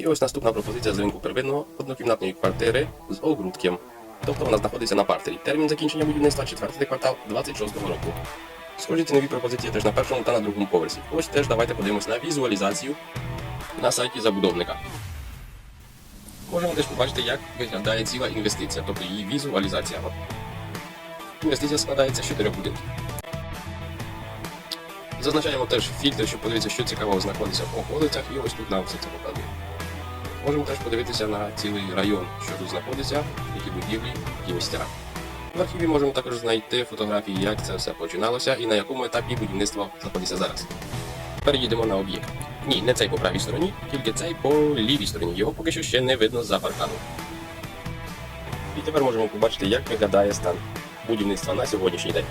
І ось наступна пропозиція з ринку первинного однокімнатної квартири з огрудком. Тобто вона знаходиться на партері. Термін закінчення будівництва четвертий квартал 26-го року. Схожі цінові пропозиції теж на першому та на другому поверсі. Ось теж давайте подивимось на візуалізацію на сайті забудовника. Можемо теж побачити, як виглядає ціла інвестиція, тобто її візуалізація. Інвестиція складається з чотирьох будинків. Зазначаємо теж фільтр, щоб подивитися, що цікавого знаходиться в околицях, і ось тут нам все це показує. Можемо теж подивитися на цілий район, що тут знаходиться, які будівлі, які місця. В архіві можемо також знайти фотографії, як це все починалося і на якому етапі будівництва знаходиться зараз. Переїдемо на об'єкт. Ні, не цей по правій стороні, тільки цей по лівій стороні. Його поки що ще не видно за парканом. І тепер можемо побачити, як виглядає стан будівництва на сьогоднішній день.